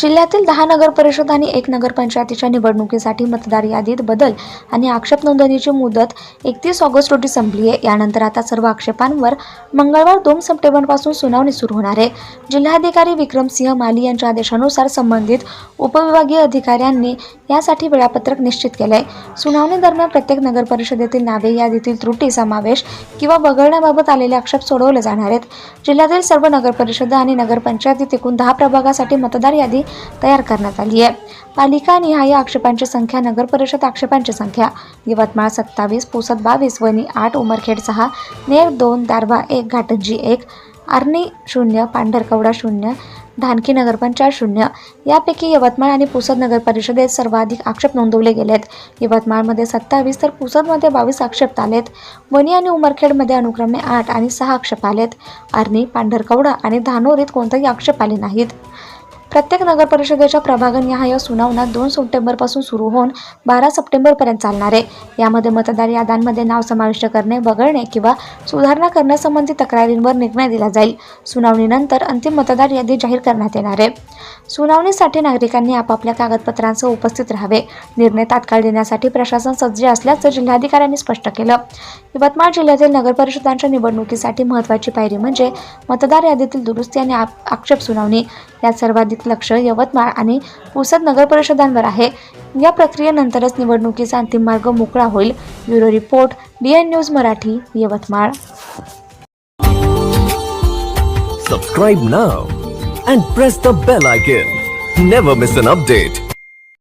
जिल्ह्यातील दहा नगर परिषद आणि एक नगरपंचायतीच्या निवडणुकीसाठी मतदार यादीत बदल आणि आक्षेप नोंदणीची मुदत एकतीस ऑगस्ट रोजी संपली आहे. यानंतर आता सर्व आक्षेपांवर मंगळवार दोन सप्टेंबरपासून सुनावणी सुरू होणार आहे. जिल्हाधिकारी विक्रमसिंह माली यांच्या आदेशानुसार संबंधित उपविभागीय अधिकाऱ्यांनी यासाठी वेळापत्रक निश्चित केलं आहे. सुनावणी दरम्यान प्रत्येक नगर परिषदेतील नावे यादीतील त्रुटी समावेश किंवा वगळण्याबाबत आलेले आक्षेप सोडवले जाणार आहेत. जिल्ह्यातील सर्व नगर परिषद आणि नगरपंचायतीत एकूण दहा प्रभागासाठी मतदार यादी तयार करण्यात आली आहे. पालिका निहाय आक्षेपांची संख्या नगर परिषद आक्षेपांची संख्या यवतमाळ सत्तावीस पुसद बावीस वणी आठ उमरखेड सहा नेर दोन दारवा एक घाटंजी एक आर्णी शून्य पांढरकवडा शून्य धानकी नगरपंचायत शून्य. यापैकी यवतमाळ आणि पुसद नगर परिषदेत सर्वाधिक आक्षेप नोंदवले गेलेत. यवतमाळमध्ये सत्तावीस तर पुसदमध्ये बावीस आक्षेप आलेत. वणी आणि उमरखेडमध्ये अनुक्रमे आठ आणि सहा आक्षेप आलेत. आर्णी पांढरकवडा आणि धानोरीत कोणताही आक्षेप आले नाहीत. प्रत्येक नगर परिषदेच्या प्रभागनिहाय सुनावणा दोन सप्टेंबरपासून सुरू होऊन बारा सप्टेंबरपर्यंत चालणार आहे. यामध्ये मतदार याद्यांमध्ये नाव समाविष्ट करणे वगळणे किंवा सुधारणा करण्यासंबंधी तक्रारींवर निर्णय दिला जाईल. सुनावणीनंतर अंतिम मतदार यादी जाहीर करण्यात येणार आहे. सुनावणीसाठी नागरिकांनी आपापल्या कागदपत्रांसह उपस्थित राहावे. निर्णय तात्काळ देण्यासाठी प्रशासन सज्ज असल्याचं जिल्हाधिकाऱ्यांनी स्पष्ट केलं. यवतमाळ जिल्ह्यातील नगरपरिषदांच्या निवडणुकीसाठी महत्त्वाची पायरी म्हणजे मतदार यादीतील दुरुस्ती आणि आप- आक्षेप सुनावणी. यात सर्वाधिक लक्ष यवतमाळ आणि पुसद नगरपरिषदांवर आहे. या प्रक्रियेनंतरच निवडणुकीचा अंतिम मार्ग मोकळा होईल. Bureau report D N news Marathi Yavatmal. Subscribe now and press the bell icon never miss an update